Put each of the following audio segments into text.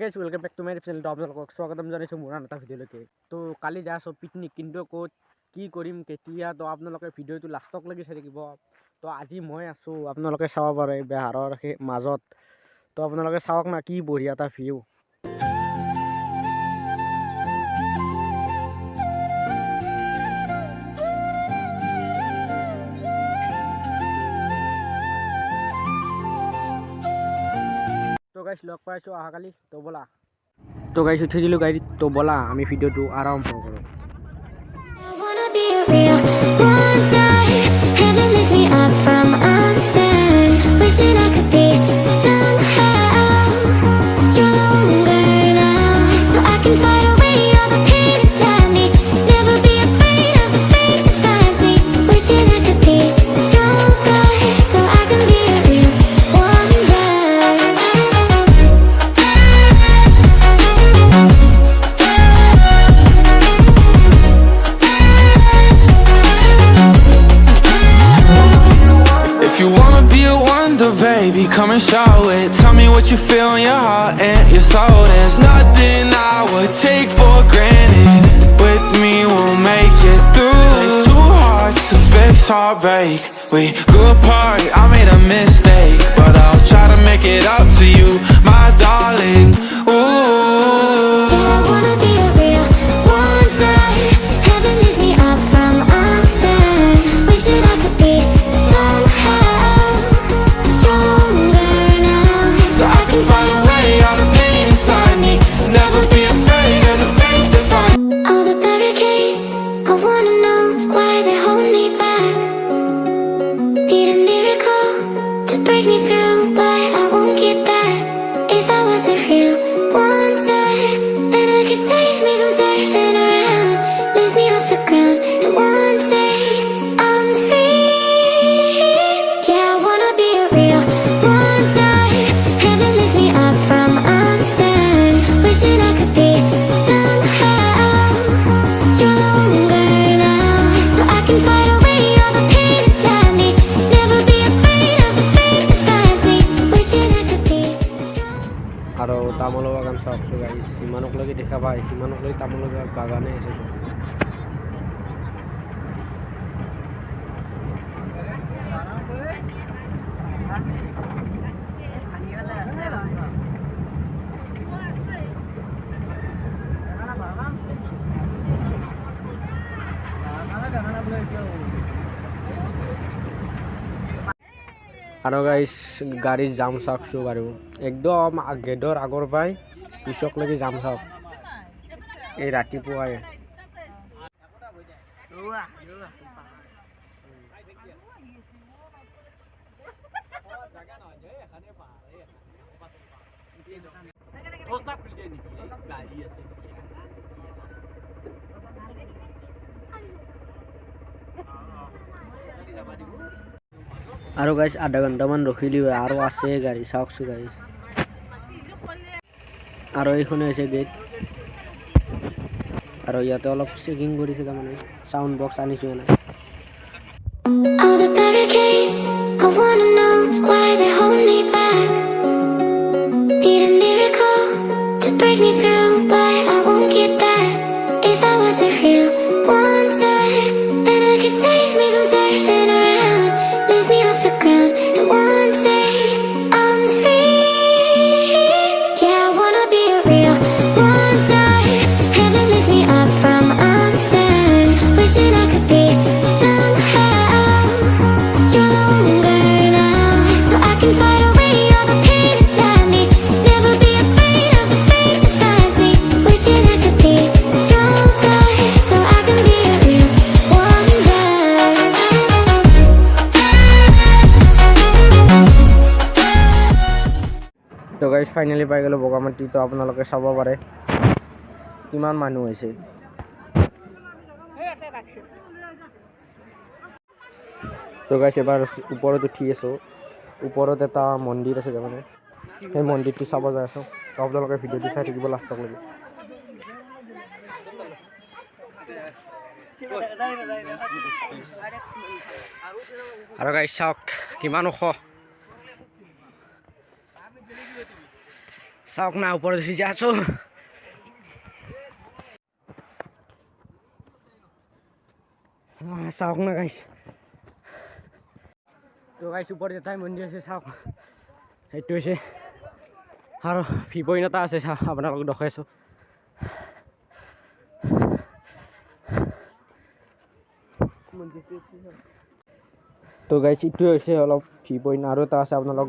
Guys welcome back to my চেনেলটো আপোনালোকক স্বাগতম জনাইছোঁ মোৰ আন এটা ভিডিঅ'লৈকে। তো কালি যাই আছোঁ পিকনিক কিন্তু ক'ত কি কৰিম কেতিয়া তো আপোনালোকে ভিডিঅ'টো লাষ্টকলৈকে চাই থাকিব। তো আজি মই আছোঁ আপোনালোকে চাব পাৰে বেহাৰৰ সেই মাজত। তো আপোনালোকে চাওক না কি বঢ়িয়া এটা ভিউ গাইছ লগ পাইছো অহাকালি তো ব'লা। তো গাইছ উঠি দিলোঁ গাড়ীত। তবলা ব'লা, আমি ভিডিঅ'টো আৰম্ভ কৰোঁ। Show it. Tell me what you feel in your heart and your soul. There's nothing I would take for granted. With me, we'll make it through. Takes two hearts to fix heartbreak. We grew apart, I made a mistake, but I'll try to make it up to you, my darling. Ooh. তামোলৰ বাগান চাওকচোন guys সিমানক লাগি দেখা পায়, সিমানক লাগি তামোল বাগানে আছে চোন Thank you. আৰু গাইছ গাড়ীৰ জাম চাওকচোন বাৰু একদম গেটৰ আগৰ পৰাই পিছকলৈকে যাম চাওক এই ৰাতিপুৱাই আৰু গাইছ আধা ঘণ্টামান ৰখিলোঁ আৰু আছে গাড়ী চাওকচোন গাড়ী। আৰু এইখনে হৈছে গেট আৰু ইয়াতে অলপ চেকিং কৰিছে তাৰমানে চাউণ্ড বক্স আনিছোঁ এনে ফাইনেলি পাই গ'লোঁ বগামাটি, তো আপোনালোকে চাব পাৰে কিমান মানুহ হৈছে। তো গাইজ এবাৰ ওপৰত উঠি আছোঁ। ওপৰত এটা মন্দিৰ আছে তাৰমানে। সেই মন্দিৰটো চাব যাই আছোঁ। তো আপোনালোকে ভিডিঅ'টো চাই থাকিব লাষ্টলৈকে আৰু গাইজ চাওক, কিমান ওখ। চাওক না ওপৰত উঠি আহ, চাওক না গাইছ তো গাইছ ওপৰত এটাই মন্দিৰ আছে চাওক সেইটো হৈছে আৰু ভি পইণ্ট এটা আছে চাওক আপোনালোকক দেখাই আছোঁ তো গাইছ ইটোৱে হৈছে অলপ ভি পইণ্ট আৰু এটা আছে আপোনালোকক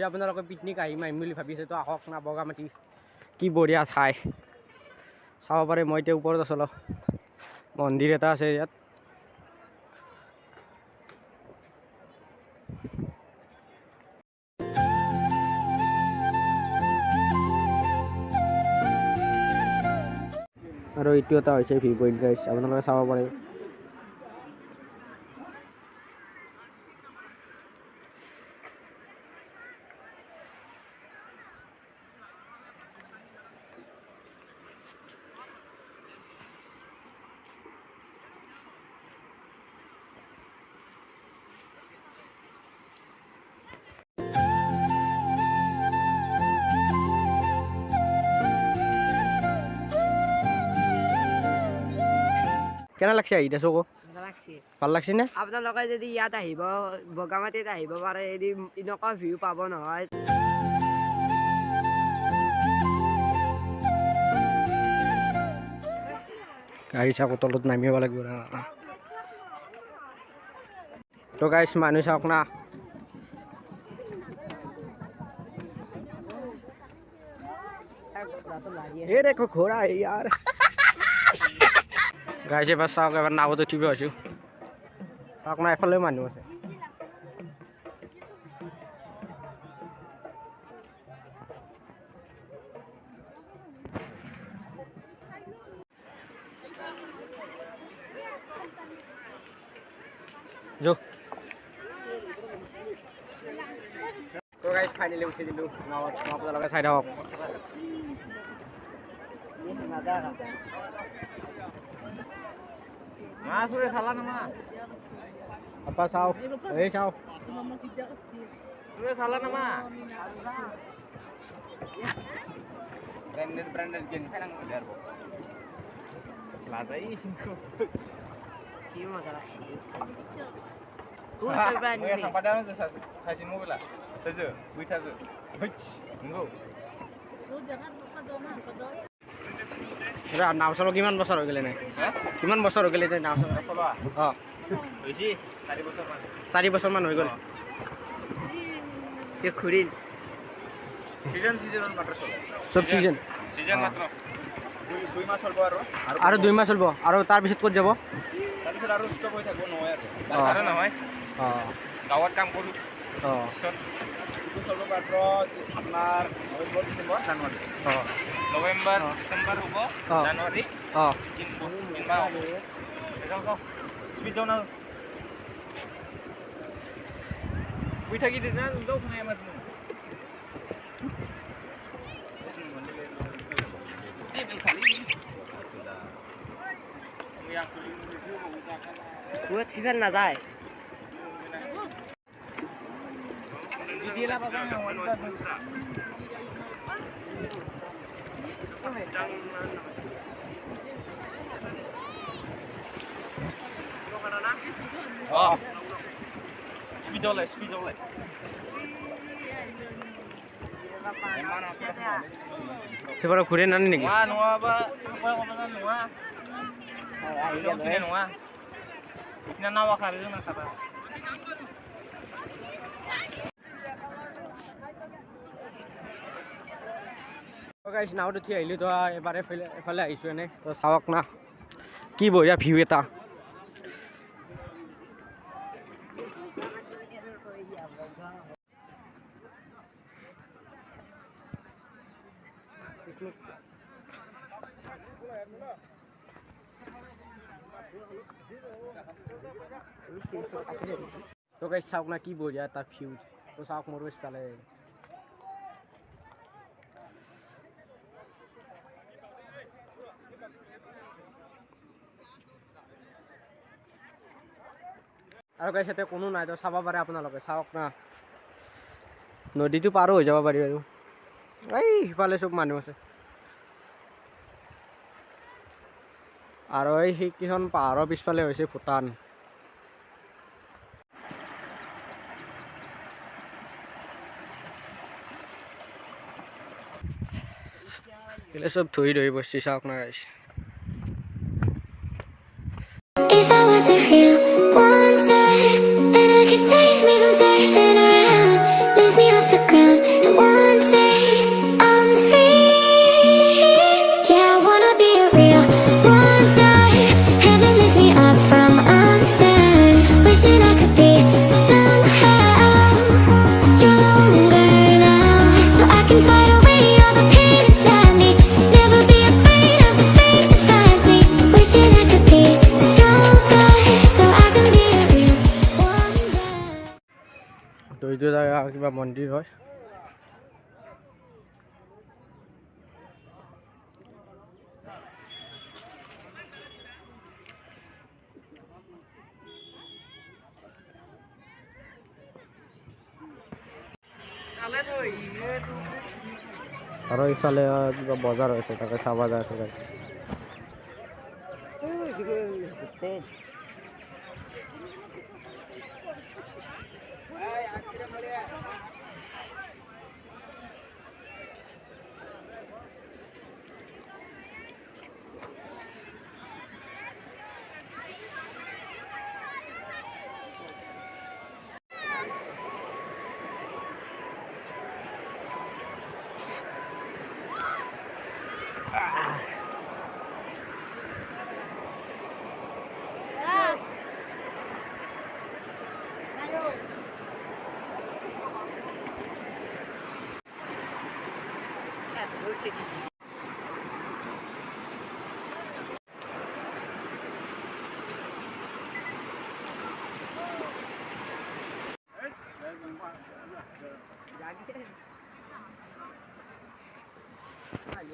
যদি আপোনালোকে পিকনিক আহিম আহিম বুলি ভাবিছে তো আহক না বগামাটি কি বঢ়িয়া ঠাই। চাব পাৰে মই এতিয়া ওপৰত আছোঁ অলপ। মন্দিৰ এটা আছে ইয়াত। আৰু এইটো এটা হৈছে ভি পইণ্ট গাইছ আপোনালোকে চাব পাৰে। কেনে লাগছে আহি দেছো আকৌ ভালো লাগছে নে? আপোনালোকে যদি ইয়াত আহিব বগামাটিত আহিব পাৰে এদি এনেকুৱা ভিউ পাব নহয়। গাড়ী চাওক তলত নামিব লাগিব তো গাইছ মানুহ চাওক না। এই দেখো ঘোঁৰা ইয়াৰ। গাইছ এবাৰ চাওক এবাৰ নাৱত উঠিব আছো চাওক না এফালেও মানুহ আছে যো তো গাইছ ফাইনেলি উঠি দিলোঁ Mas udah eh, salah nama. Apa saw? Eh saw. Udah salah nama. Brandon Brandon geng sekarang udah bu. Lada ini singko. Kima iya, galaksi. Gue coba nih. Gue sampai dalam sih sasin mobil lah. Saja, buita saja. Hits, nunggu. Lu jangan lupa dona, নাও চলাব কিমান বছৰ হৈ গ'লে নাই হ্যাঁ কিমান বছৰ হৈ গ'লে এতিয়া নাও চলাব চলোৱা অঁ। চাৰি বছৰ মান। চাৰি বছৰমান হৈ গ'ল। খুৰিল চব চিজন আৰু। দুই মাহ চলিব? আৰু তাৰপিছত ক'ত যাব? অ। অঁ। গাঁৱত কাম কৰোঁ। অঁ। ପାତ୍ର November December January November December ହବ ଜାନୁଆରୀ बैठा गिदिर ना नोंनाव थांनाया माथो Ủa, thủy viên là dài गेला बाबा Oh, speed on it, speed on it. Sebab aku dah nanti ni. Wah, nuah apa? Apa yang kau pasal nuah? Ayah, nuah. Ini nawa kari tu nak apa? গাইছ নাৱত উঠি আহিলোঁ তো এবাৰে এফালে আহিছোঁ এনেই তো চাওক না কি বঢ়িয়া ভিউ এটা তো গাইছ চাওক না কি বঢ়িয়া এটা ভিউ তো চাওক মোৰ বেছি পালে আৰু গাইছ ইয়াতে কোনো নাই, তো চাব পাৰে আপোনালোকে, চাওক না। নদীটো পাৰো হৈ যাব পাৰি আৰু। এই, সিফালে চব মানুহ আছে। আৰু এই সেইকেইখন পাহাৰৰ পিছফালে হৈছে ভূটান। চব ধুই ধুই বসছি, চাওক না গাইছ কিবা মন্দিৰ হয়। আৰু ইফালে কিবা বজাৰ হৈছে তাকে চাব যায় আছে।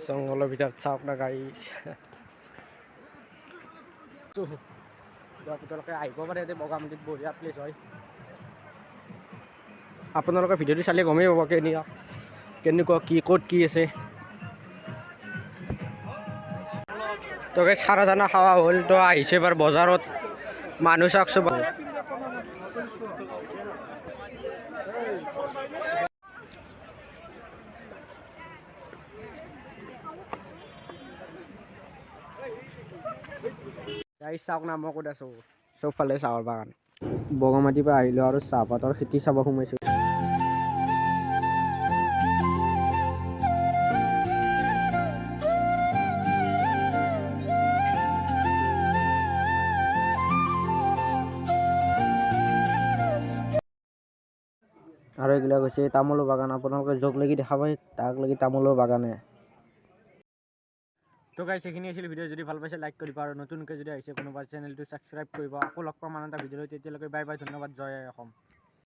জংঘলৰ ভিতৰত চাওক না গাইছ আপোনালোকে আহিব পাৰে ইয়াতে বগামাটিত বঢ়িয়া প্লেচ হয়। আপোনালোকে ভিডিঅ'টো চালে গমেই পাব কেনেকুৱা কেনেকুৱা কি ক'ত কি আছে। তোকে চাৰা চানা খাৱা হ'ল তো আহিছে এবাৰ বজাৰত। মানুহ চাওক চাওক না মই ক'ত আছোঁ? চবফালে চাহৰ বাগান বগামাটিৰ পৰা আহিলোঁ আৰু চাহপাতৰ খেতি চাব সোমাইছোঁ। আৰু এইবিলাক হৈছে তামোলৰ বাগান আপোনালোকে য'ক লাগি দেখা পায় তাক লাগি তামোলৰ বাগানে। তো গাইছ সেইখিনি আছিল ভিডিঅ' যদি ভাল পাইছে লাইক কৰিব আৰু নতুনকৈ যদি আহিছে কোনোবা চেনেলটো ছাবস্ক্ৰাইব কৰিব। আকৌ লগ পাম আন এটা ভিডিঅ'লৈ। তেতিয়ালৈকে বাই বাই ধন্যবাদ। জয় অসম।